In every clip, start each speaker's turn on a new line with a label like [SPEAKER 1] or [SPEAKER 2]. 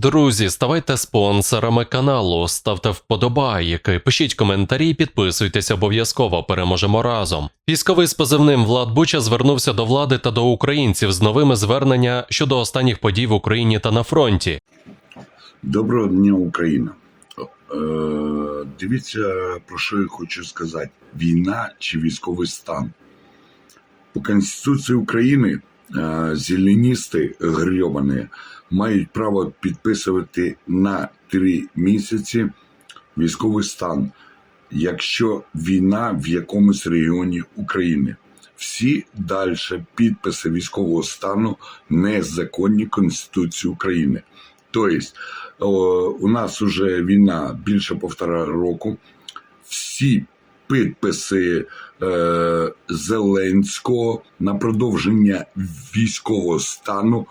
[SPEAKER 1] Друзі, ставайте спонсорами каналу, ставте вподобайки, пишіть коментарі, підписуйтесь обов'язково. Переможемо разом. Військовий з позивним Влад Буча звернувся до влади та до українців з новими звернення щодо останніх подій в Україні та на фронті.
[SPEAKER 2] Доброго дня, Україна. Е, дивіться, про що я хочу сказати: війна чи військовий стан. По Конституції України е, зеленісти грьобані мають право підписувати на три місяці військовий стан, якщо війна в якомусь регіоні України. Всі далі підписи військового стану незаконні Конституції України. Тобто, у нас вже війна більше півтора року. Всі підписи е, Зеленського на продовження військового стану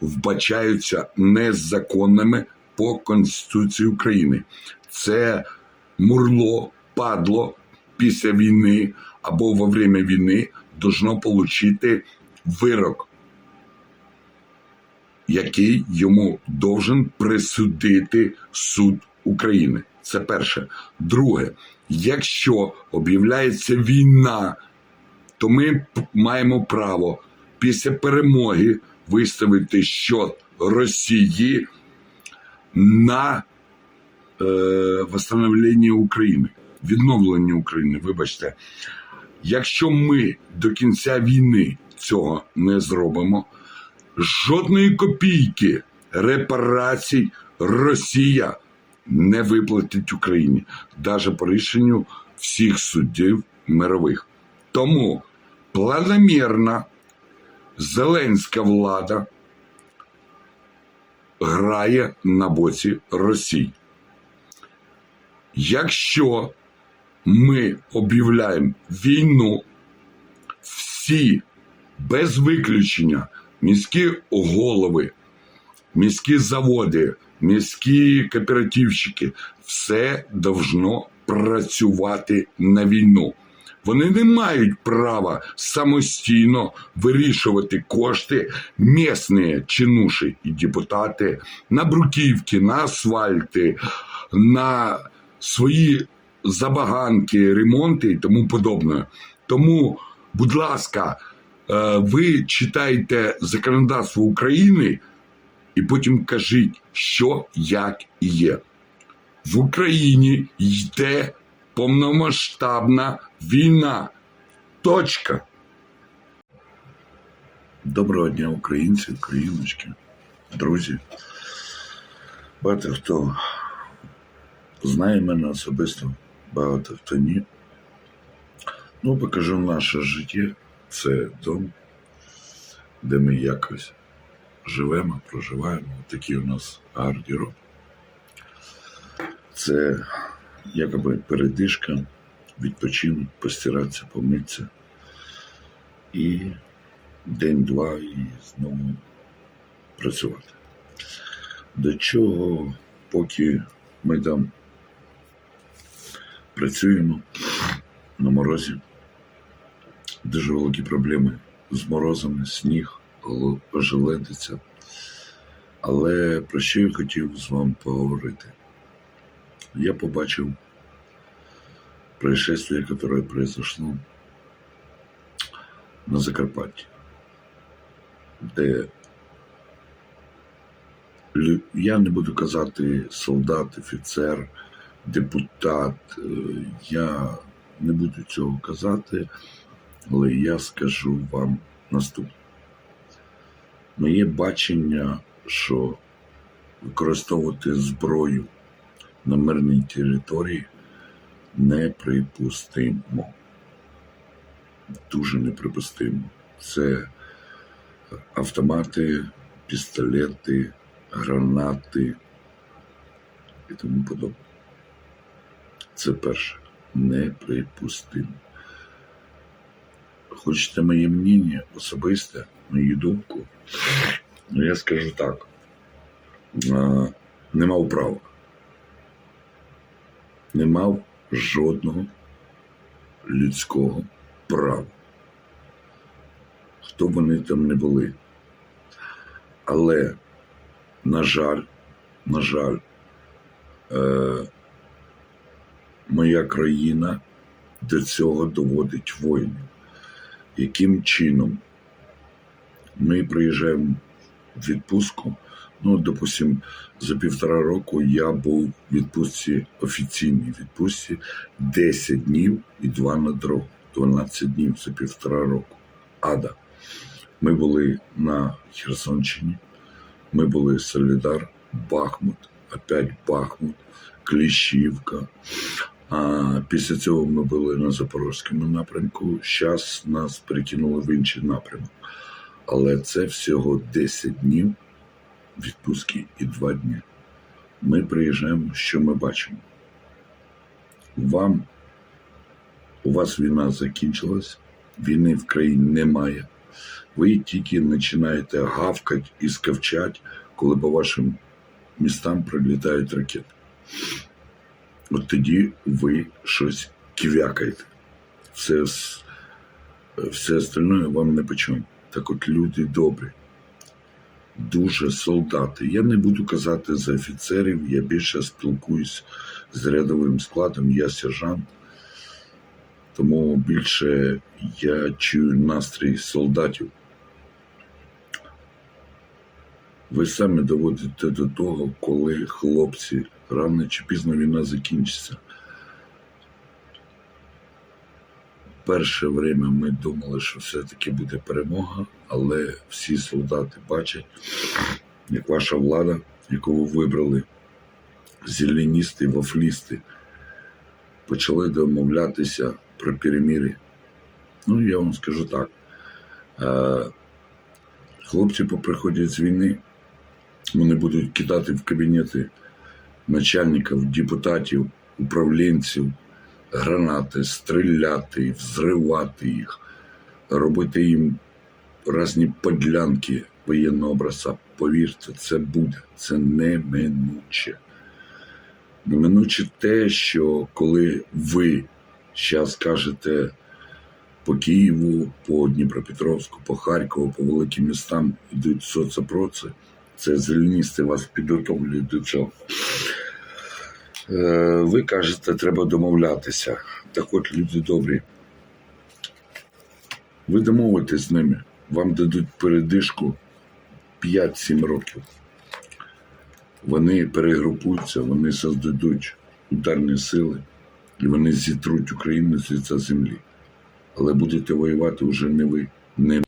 [SPEAKER 2] вбачаються незаконними по Конституції України. Це мурло, падло після війни або во время війни должно отримати вирок який йому должен присудити суд України. Це перше. Друге, якщо об'являється війна, то ми маємо право після перемоги виставити счет Росії на е, восстановлення України, відновлення України. Вибачте, якщо ми до кінця війни цього не зробимо, жодної копійки репарацій Росія не виплатить Україні, навіть по рішенню всіх суддів мирових. Тому планомірна зеленська влада грає на боці Росії. Якщо ми об'являємо війну, всі без виключення міські голови, міські заводи, міські кооперативщики все должно працювати на війну. Вони не мають права самостійно вирішувати кошти місні чинуші і депутати на бруківки, на асфальти, на свої забаганки, ремонти і тому подобне. Тому, будь ласка, е, ви читайте законодавство України і потім кажіть, що, як і є. В Україні йде повномасштабна війна. Точка. Доброго дня, українці, україночки, друзі. Багато хто знає мене особисто, багато хто ні. Ну, покажу наше життя. Це дом, де ми якось живемо, проживаємо. Такий у нас гардероб. Це якоби передишка, відпочинок, постиратися, помитися. І день-два і знову працювати. До чого, поки ми там працюємо на морозі, дуже великі проблеми з морозами, сніг, ожеледиця. Але про що я хотів з вами поговорити? Я побачив происшествие, которое произошло на Закарпатті, де я не буду казати солдат, офіцер, депутат. е, Я не буду цього казати, але я скажу вам наступне. Моє бачення, що використовувати зброю на мирній території неприпустимо. Дуже неприпустимо. Це автомати, пістолети, гранати і тому подобне. Це перше. Неприпустимо. Хочете моє мнення особисте, мою думку? Ну, я скажу так. Не мав права. Не мав жодного людського права. Хто б вони там не були. Але, на жаль, на жаль, е, моя країна до цього доводить воїнів. Яким чином ми приїжджаємо в відпустку? Ну, допустим, за півтора року я був в відпустці офіційній відпустці 10 днів і 2 на дорогу. 12 днів за півтора року. Ада. Ми були на Херсонщині, ми були Солідар, Бахмут, опять Бахмут, Кліщівка. А після цього ми були на Запорозькому напрямку. Зараз нас перекинули в інший напрямок. Але це всього 10 днів відпустки і 2 дні. Ми приїжджаємо, що ми бачимо. Вам у вас війна закінчилась, війни в країні немає. Ви тільки починаєте гавкати і скавчати, коли по вашим містам прилітають ракети. От тоді ви щось квякаєте. Все, все остальное вам не по. Так от люди добрі, дуже солдати. Я не буду казати за офіцерів, я більше спілкуюсь з рядовим складом, я сержант. Тому більше я чую настрій солдатів. Ви самі доводите до того, коли хлопці рано чи пізно війна закінчиться. Перше время ми думали, що все-таки буде перемога, але всі солдати бачать, як ваша влада, яку ви вибрали, зеленісти, вафлісти, почали домовлятися про перемир'я. Ну, я вам скажу так. Е, хлопці поприходять з війни, вони будуть кидати в кабінети начальників, депутатів, управлінців, гранати, стріляти, взривати їх, робити їм різні подлянки воєнного образця. Повірте, це буде, це неминуче. Неминуче те, що коли ви зараз кажете по Києву, по Дніпропетровську, по Харкову, по великим містам йдуть соцопроці, це зеленісти вас підготовлюють до цього. Е, Ви кажете, треба домовлятися. Так от, люди добрі. Ви домовитесь з ними, вам дадуть передишку 5-7 років. Вони перегрупуються, вони создадуть ударні сили, і вони зітруть Україну з лиця землі. Але будете воювати вже не ви,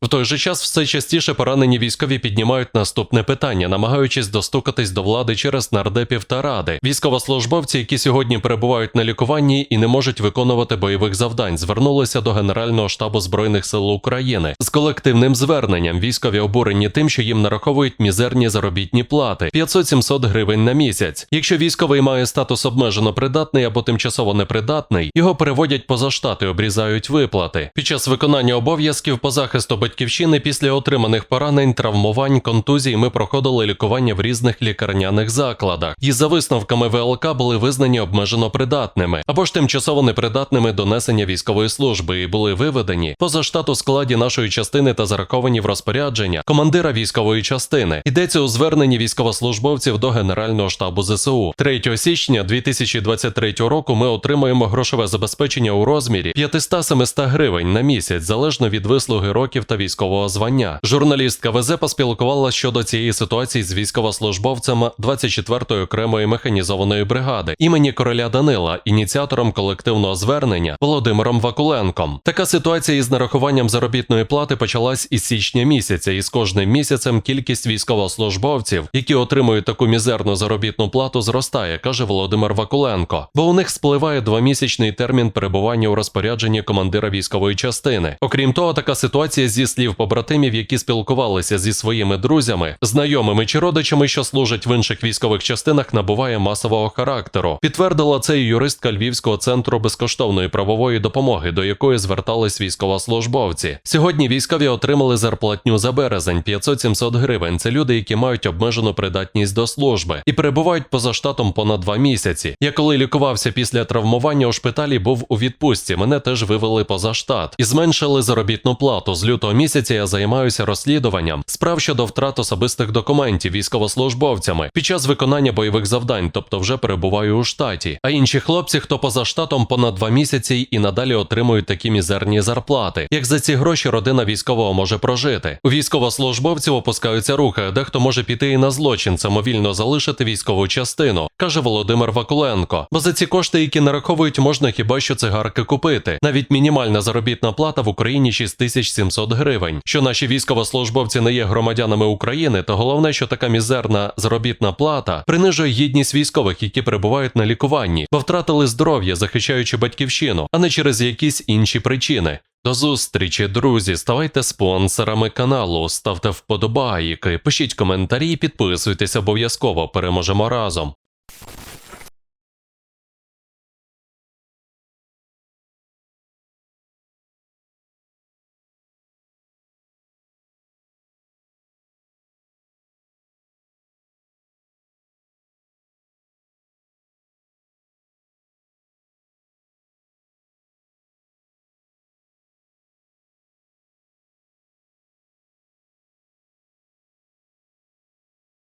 [SPEAKER 1] В той же час все частіше поранені військові піднімають наступне питання, намагаючись достукатись до влади через нардепів та ради. Військовослужбовці, які сьогодні перебувають на лікуванні і не можуть виконувати бойових завдань, звернулися до Генерального штабу збройних сил України з колективним зверненням. Військові обурені тим, що їм нараховують мізерні заробітні плати 500-700 гривень на місяць. Якщо військовий має статус обмежено придатний або тимчасово непридатний, його переводять поза штати, обрізають виплати. Під час виконання обов'язків по захисту батьківщини після отриманих поранень, травмувань, контузій ми проходили лікування в різних лікарняних закладах. І за висновками ВЛК були визнані обмежено придатними або ж тимчасово непридатними до несення військової служби і були виведені поза штату складі нашої частини та зараховані в розпорядження командира військової частини. Йдеться у зверненні військовослужбовців до Генерального штабу ЗСУ. 3 січня 2023 року ми отримуємо грошове забезпечення у розмірі 500-700 гривень на місяць, залежно від вислуги років та військового звання. Журналістка ВЗ поспілкувалася щодо цієї ситуації з військовослужбовцем 24-ї окремої механізованої бригади імені короля Данила, ініціатором колективного звернення Володимиром Вакуленком. Така ситуація із нарахуванням заробітної плати почалась із січня місяця, і з кожним місяцем кількість військовослужбовців, які отримують таку мізерну заробітну плату, зростає, каже Володимир Вакуленко. Бо у них спливає двомісячний термін перебування у розпорядженні командира військової частини. Окрім того, така ситуація зі слів побратимів, які спілкувалися зі своїми друзями, знайомими чи родичами, що служать в інших військових частинах, набуває масового характеру. Підтвердила це і юристка Львівського центру безкоштовної правової допомоги, до якої звертались військовослужбовці. Сьогодні військові отримали зарплатню за березень 500-700 гривень. Це люди, які мають обмежену придатність до служби і перебувають поза штатом понад два місяці. Я коли лікувався після травмування у шпиталі, був у відпустці. Мене теж вивели поза штат і зменшили заробітну плату. З лютого місяця я займаюся розслідуванням справ щодо втрат особистих документів військовослужбовцями під час виконання бойових завдань, тобто вже перебуваю у штаті. А інші хлопці, хто поза штатом понад два місяці і надалі отримують такі мізерні зарплати. Як за ці гроші родина військового може прожити? У військовослужбовців опускаються руки, дехто може піти і на злочин, самовільно залишити військову частину, каже Володимир Вакуленко. Бо за ці кошти, які нараховують, можна хіба що цигарки купити. Навіть мінімальна заробітна плата в Україні 6700 гривень. Що наші військовослужбовці не є громадянами України, то головне, що така мізерна заробітна плата принижує гідність військових, які перебувають на лікуванні, бо втратили здоров'я, захищаючи батьківщину, а не через якісь інші причини. До зустрічі, друзі. Ставайте спонсорами каналу, ставте вподобайки, пишіть коментарі, підписуйтесь обов'язково. Переможемо разом.